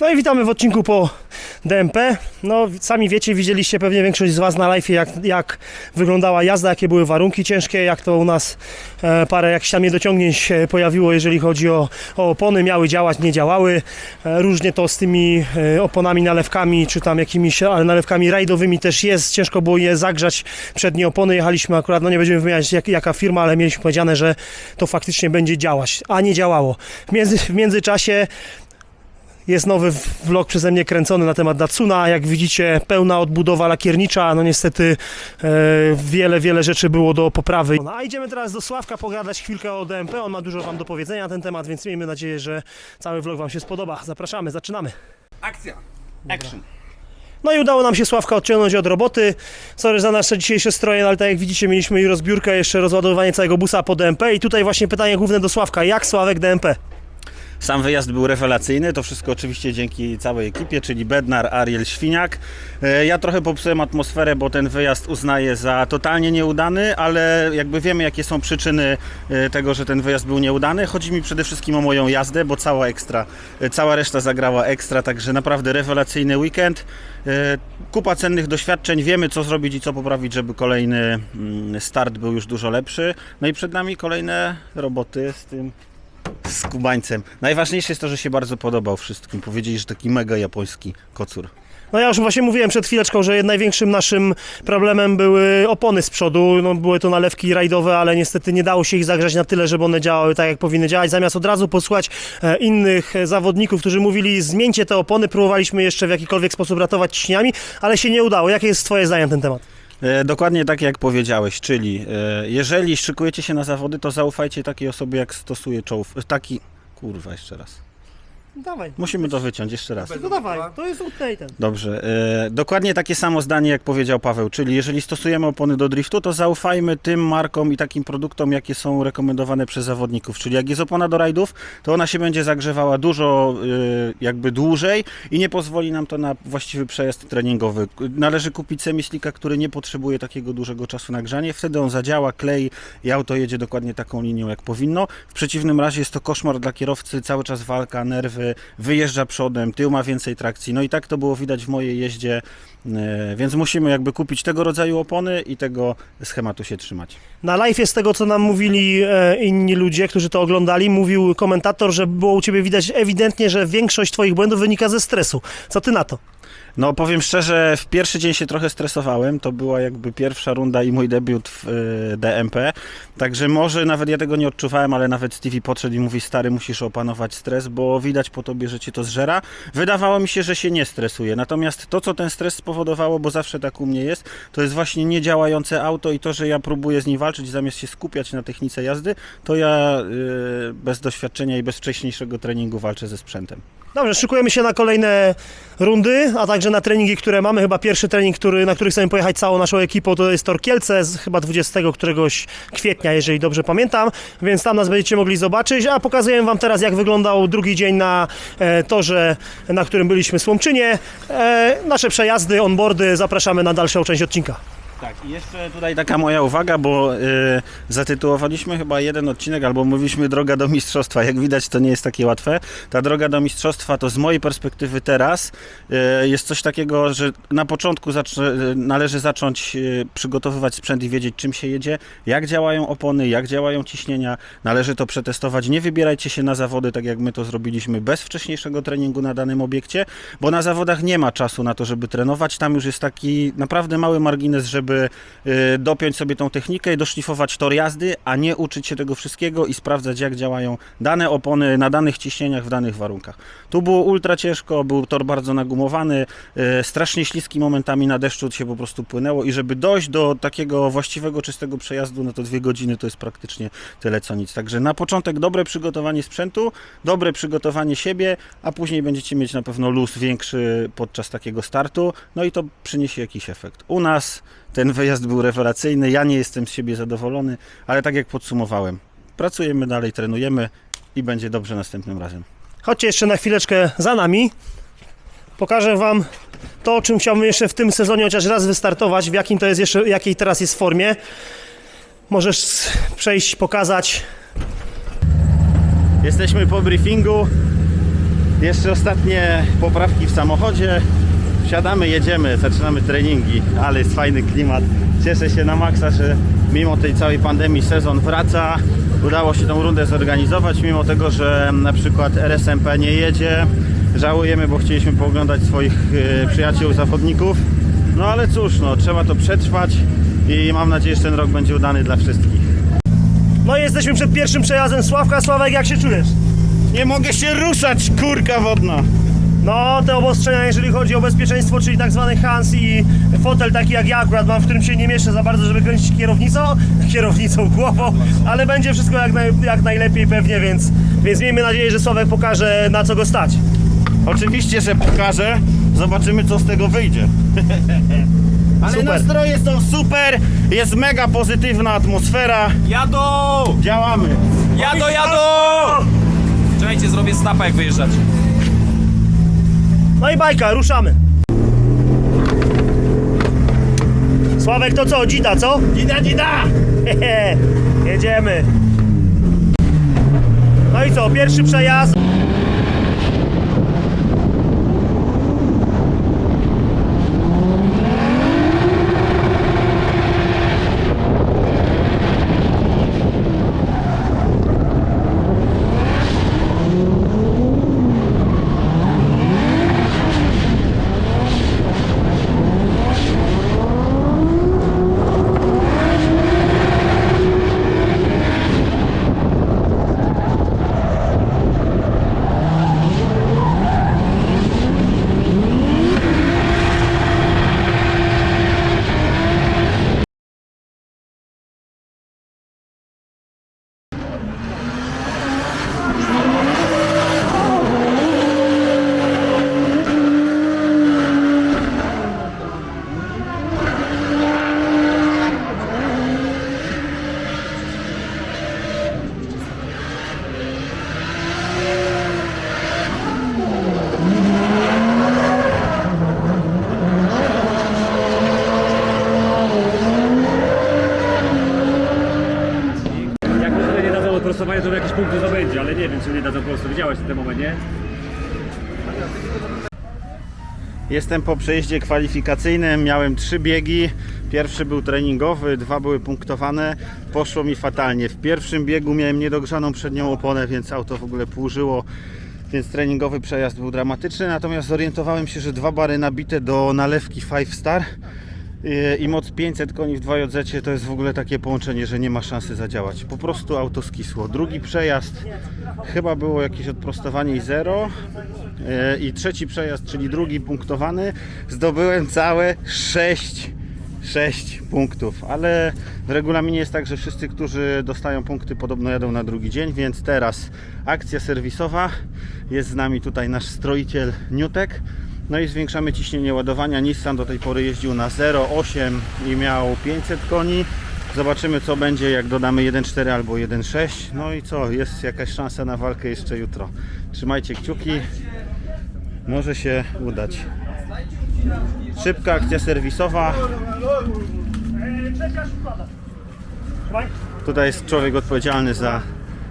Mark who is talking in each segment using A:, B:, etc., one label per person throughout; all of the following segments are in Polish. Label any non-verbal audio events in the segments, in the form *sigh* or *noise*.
A: No i witamy w odcinku po DMP. No sami wiecie, widzieliście pewnie większość z Was na live, jak, jak wyglądała jazda, jakie były warunki ciężkie, jak to u nas e, parę jakichś tam niedociągnięć się pojawiło, jeżeli chodzi o, o opony, miały działać, nie działały. E, różnie to z tymi e, oponami, nalewkami, czy tam jakimiś ale nalewkami rajdowymi też jest. Ciężko było je zagrzać. Przednie opony jechaliśmy akurat, no nie będziemy wymieniać jak, jaka firma, ale mieliśmy powiedziane, że to faktycznie będzie działać, a nie działało. W, między, w międzyczasie jest nowy vlog przeze mnie kręcony na temat Datsuna. Jak widzicie, pełna odbudowa lakiernicza. No niestety e, wiele, wiele rzeczy było do poprawy. No, a idziemy teraz do Sławka pogadać chwilkę o DMP. On ma dużo Wam do powiedzenia na ten temat, więc miejmy nadzieję, że cały vlog Wam się spodoba. Zapraszamy, zaczynamy.
B: Akcja! Action!
A: No i udało nam się Sławka odciągnąć od roboty. Sorry za nasze dzisiejsze stroje, no ale tak jak widzicie, mieliśmy i rozbiórkę, jeszcze rozładowanie całego busa po DMP. I tutaj właśnie pytanie główne do Sławka. Jak Sławek DMP?
B: Sam wyjazd był rewelacyjny, to wszystko oczywiście dzięki całej ekipie, czyli Bednar, Ariel, Świniak. E, Ja trochę popsułem atmosferę, bo ten wyjazd uznaję za totalnie nieudany, ale jakby wiemy jakie są przyczyny e, tego, że ten wyjazd był nieudany. Chodzi mi przede wszystkim o moją jazdę, bo cała ekstra, e, cała reszta zagrała ekstra, także naprawdę rewelacyjny weekend. Kupa cennych doświadczeń, wiemy co zrobić i co poprawić, żeby kolejny mm, start był już dużo lepszy. No i przed nami kolejne roboty z tym z Kubańcem. Najważniejsze jest to, że się bardzo podobał wszystkim. Powiedzieli, że taki mega japoński kocur.
A: No ja już właśnie mówiłem przed chwileczką, że największym naszym problemem były opony z przodu. No, były to nalewki rajdowe, ale niestety nie dało się ich zagrzać na tyle, żeby one działały tak, jak powinny działać. Zamiast od razu posłuchać e, innych e, zawodników, którzy mówili zmieńcie te opony, próbowaliśmy jeszcze w jakikolwiek sposób ratować ciśniami, ale się nie udało. Jakie jest Twoje zdanie na ten temat?
B: E, dokładnie tak jak powiedziałeś, czyli e, jeżeli szykujecie się na zawody, to zaufajcie takiej osobie, jak stosuje czołów. Taki. Kurwa, jeszcze raz.
A: Dawaj.
B: Musimy to wyciąć jeszcze raz.
A: No dawaj, to jest ten.
B: Dobrze. E, dokładnie takie samo zdanie, jak powiedział Paweł, czyli jeżeli stosujemy opony do driftu, to zaufajmy tym markom i takim produktom, jakie są rekomendowane przez zawodników. Czyli jak jest opona do rajdów, to ona się będzie zagrzewała dużo e, jakby dłużej i nie pozwoli nam to na właściwy przejazd treningowy. Należy kupić semislika, który nie potrzebuje takiego dużego czasu na grzanie. Wtedy on zadziała, klei i auto jedzie dokładnie taką linią, jak powinno. W przeciwnym razie jest to koszmar dla kierowcy, cały czas walka, nerwy, wyjeżdża przodem, tył ma więcej trakcji. No i tak to było widać w mojej jeździe, e, więc musimy jakby kupić tego rodzaju opony i tego schematu się trzymać.
A: Na live z tego, co nam mówili e, inni ludzie, którzy to oglądali, mówił komentator, że było u Ciebie widać ewidentnie, że większość Twoich błędów wynika ze stresu. Co Ty na to?
B: No powiem szczerze, w pierwszy dzień się trochę stresowałem, to była jakby pierwsza runda i mój debiut w e, DMP, także może nawet ja tego nie odczuwałem, ale nawet Stevie podszedł i mówi, stary musisz opanować stres, bo widać po tobie, że cię to zżera. Wydawało mi się, że się nie stresuje, natomiast to, co ten stres spowodowało, bo zawsze tak u mnie jest, to jest właśnie niedziałające auto i to, że ja próbuję z nim walczyć, zamiast się skupiać na technice jazdy, to ja y, bez doświadczenia i bez wcześniejszego treningu walczę ze sprzętem.
A: Dobrze, szykujemy się na kolejne rundy, a także na treningi, które mamy. Chyba pierwszy trening, który, na który chcemy pojechać całą naszą ekipą, to jest Tor Kielce, z chyba 20 któregoś kwietnia, jeżeli dobrze pamiętam, więc tam nas będziecie mogli zobaczyć, a pokazuję Wam teraz, jak wyglądał drugi dzień na e, torze, na którym byliśmy w Słomczynie. E, nasze przejazdy, onboardy, zapraszamy na dalszą część odcinka.
B: Tak, i jeszcze tutaj taka moja uwaga, bo y, zatytułowaliśmy chyba jeden odcinek, albo mówiliśmy droga do mistrzostwa. Jak widać, to nie jest takie łatwe. Ta droga do mistrzostwa to z mojej perspektywy teraz y, jest coś takiego, że na początku y, należy zacząć y, przygotowywać sprzęt i wiedzieć, czym się jedzie, jak działają opony, jak działają ciśnienia. Należy to przetestować. Nie wybierajcie się na zawody, tak jak my to zrobiliśmy, bez wcześniejszego treningu na danym obiekcie, bo na zawodach nie ma czasu na to, żeby trenować. Tam już jest taki naprawdę mały margines, żeby y, dopiąć sobie tą technikę i doszlifować tor jazdy, a nie uczyć się tego wszystkiego i sprawdzać, jak działają dane opony na danych ciśnieniach w danych warunkach. Tu było ultra ciężko, był tor bardzo nagumowany, y, strasznie śliski momentami na deszczu się po prostu płynęło i żeby dojść do takiego właściwego, czystego przejazdu, no to dwie godziny to jest praktycznie tyle co nic. Także na początek dobre przygotowanie sprzętu, dobre przygotowanie siebie, a później będziecie mieć na pewno luz większy podczas takiego startu, no i to przyniesie jakiś efekt. U nas ten wyjazd był rewelacyjny, ja nie jestem z siebie zadowolony, ale tak jak podsumowałem, pracujemy dalej, trenujemy i będzie dobrze następnym razem.
A: Chodźcie jeszcze na chwileczkę za nami. Pokażę Wam to, o czym chciałbym jeszcze w tym sezonie chociaż raz wystartować, w jakim to jest jeszcze, jakiej teraz jest formie. Możesz przejść, pokazać.
B: Jesteśmy po briefingu. Jeszcze ostatnie poprawki w samochodzie. Wsiadamy, jedziemy, zaczynamy treningi, ale jest fajny klimat. Cieszę się na maksa, że mimo tej całej pandemii sezon wraca. Udało się tą rundę zorganizować, mimo tego, że na przykład RSMP nie jedzie. Żałujemy, bo chcieliśmy pooglądać swoich e, przyjaciół, zawodników. No ale cóż, no, trzeba to przetrwać i mam nadzieję, że ten rok będzie udany dla wszystkich.
A: No i jesteśmy przed pierwszym przejazdem Sławka. Sławek, jak się czujesz?
B: Nie mogę się ruszać, kurka wodna!
A: No, te obostrzenia, jeżeli chodzi o bezpieczeństwo, czyli tak zwany Hans i fotel taki jak ja akurat mam, w którym się nie mieszczę za bardzo, żeby kręcić kierownicą, *laughs* kierownicą, głową, ale będzie wszystko jak, naj, jak najlepiej pewnie, więc, więc miejmy nadzieję, że Sławek pokaże na co go stać.
B: Oczywiście, że pokażę. Zobaczymy, co z tego wyjdzie. *laughs* Ale
A: Super.
B: nastroje są super, jest mega pozytywna atmosfera.
C: Jadą!
B: Działamy.
C: Jadą, jadą! Czekajcie, zrobię snapa jak wyjeżdżać.
A: No i bajka, ruszamy. Sławek, to co, dzida, co?
B: Dzida, dzida! *laughs*
A: Jedziemy. No i co, pierwszy przejazd.
D: Jak mu nie odprostowania, to jakieś punkty zdobędzie, ale nie wiem, czy nie dadzą po prostu. Widziałeś w tym momencie?
B: Jestem po przejeździe kwalifikacyjnym, miałem trzy biegi. Pierwszy był treningowy, dwa były punktowane. Poszło mi fatalnie. W pierwszym biegu miałem niedogrzaną przednią oponę, więc auto w ogóle płużyło. Więc treningowy przejazd był dramatyczny. Natomiast zorientowałem się, że dwa bary nabite do nalewki 5 Star i- moc 500 koni w 2JZ to jest w ogóle takie połączenie, że nie ma szansy zadziałać. Po prostu auto skisło. Drugi przejazd chyba było jakieś odprostowanie i zero. E, I trzeci przejazd, czyli drugi punktowany, zdobyłem całe 6, 6 punktów. Ale w regulaminie jest tak, że wszyscy, którzy dostają punkty, podobno jadą na drugi dzień, więc teraz akcja serwisowa. Jest z nami tutaj nasz stroiciel Niutek. No i zwiększamy ciśnienie ładowania. Nissan do tej pory jeździł na 0,8 i miał 500 koni. Zobaczymy co będzie jak dodamy 1.4 albo 1.6. No i co, jest jakaś szansa na walkę jeszcze jutro. Trzymajcie kciuki. Może się udać. Szybka akcja serwisowa. Tutaj jest człowiek odpowiedzialny za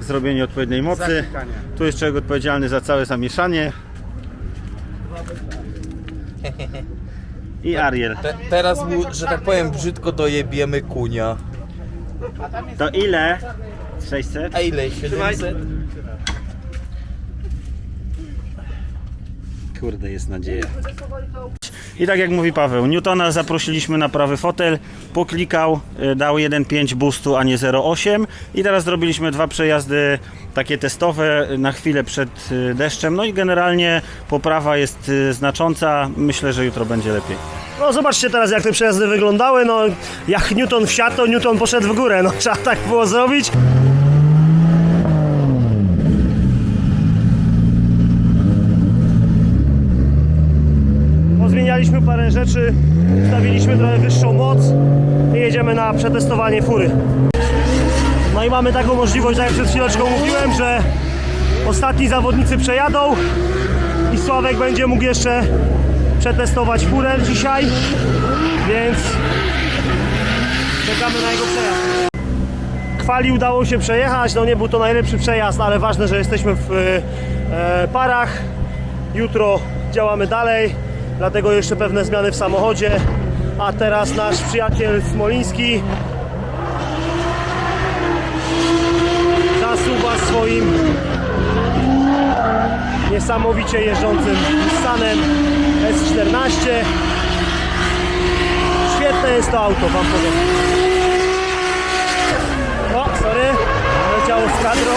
B: zrobienie odpowiedniej mocy. Tu jest człowiek odpowiedzialny za całe zamieszanie. *laughs* I Ariel.
E: Te, teraz mu, że tak powiem, brzydko dojebiemy kunia.
B: To ile? 600?
E: A ile? 700?
B: Kurde, jest nadzieja. I tak jak mówi Paweł, Newtona zaprosiliśmy na prawy fotel, poklikał, y, dał 1.5 boostu, a nie 0.8 i teraz zrobiliśmy dwa przejazdy takie testowe na chwilę przed y, deszczem, no i generalnie poprawa jest y, znacząca, myślę, że jutro będzie lepiej.
A: No zobaczcie teraz jak te przejazdy wyglądały, no jak Newton wsiadł, to Newton poszedł w górę, no trzeba tak było zrobić. Pozmienialiśmy parę rzeczy, ustawiliśmy trochę wyższą moc i jedziemy na przetestowanie fury. No i mamy taką możliwość, tak jak przed chwileczką mówiłem, że ostatni zawodnicy przejadą i Sławek będzie mógł jeszcze przetestować furę dzisiaj, więc czekamy na jego przejazd. Kwali udało się przejechać, no nie był to najlepszy przejazd, ale ważne, że jesteśmy w e, parach. Jutro działamy dalej, dlatego jeszcze pewne zmiany w samochodzie. A teraz nasz przyjaciel Smoliński zasuwa swoim niesamowicie jeżdżącym Nissanem S14. Świetne jest to auto, wam powiem. O, sorry, leciało z kadro.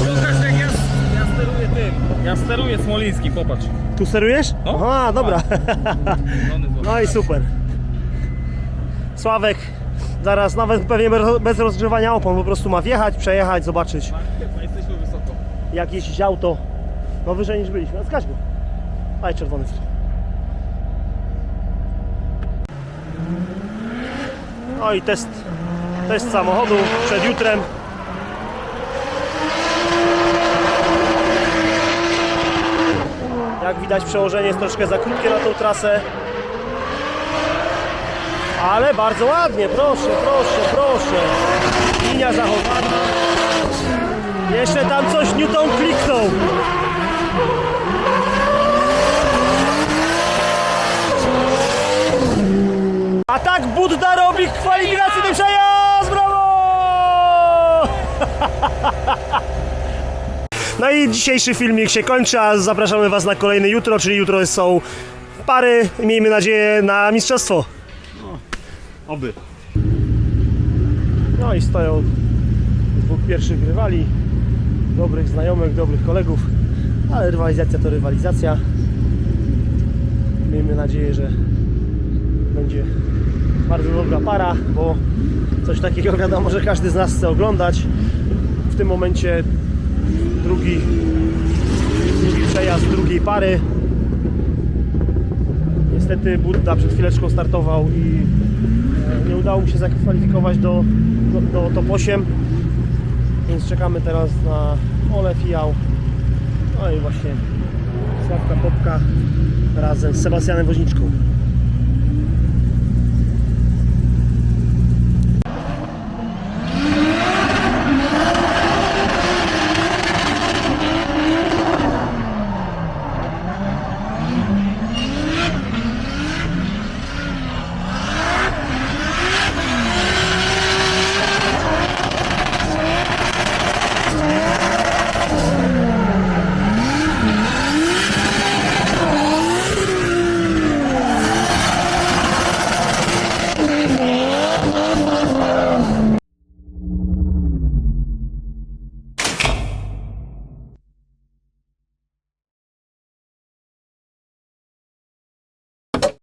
C: Łukasz, jak ja, steruję tym. Ja steruję Smolińskim, popatrz.
A: Tu sterujesz?
C: No.
A: Aha, dobra.
C: Złote. *laughs*
A: No i super. Sławek zaraz nawet pewnie bez- rozgrzewania opon po prostu ma wjechać, przejechać, zobaczyć
C: Jesteśmy wysoko.
A: jak jeździć auto. No wyżej niż byliśmy. Zgaś go. Daj czerwony w. No i test, test samochodu przed jutrem. Jak widać przełożenie jest troszkę za krótkie na tą trasę. Ale bardzo ładnie, proszę, proszę, proszę. Linia zachowana. Jeszcze tam coś Newton kliknął. A tak Budda robi kwalifikację do przejazd! Brawo! *laughs* No i dzisiejszy filmik się kończy, a zapraszamy Was na kolejny jutro, czyli jutro są pary. Miejmy nadzieję na mistrzostwo.
D: Oby.
A: No i stoją dwóch pierwszych rywali, dobrych znajomych, dobrych kolegów, ale rywalizacja to rywalizacja. Miejmy nadzieję, że będzie bardzo dobra para, bo coś takiego *laughs* wiadomo, że każdy z nas chce oglądać. W tym momencie drugi, drugi przejazd drugiej pary. Niestety Budda przed chwileczką startował i udało mu się zakwalifikować do, do, do top 8 więc czekamy teraz na Ole Fijał no i właśnie Sławka Popka razem z Sebastianem Woźniczką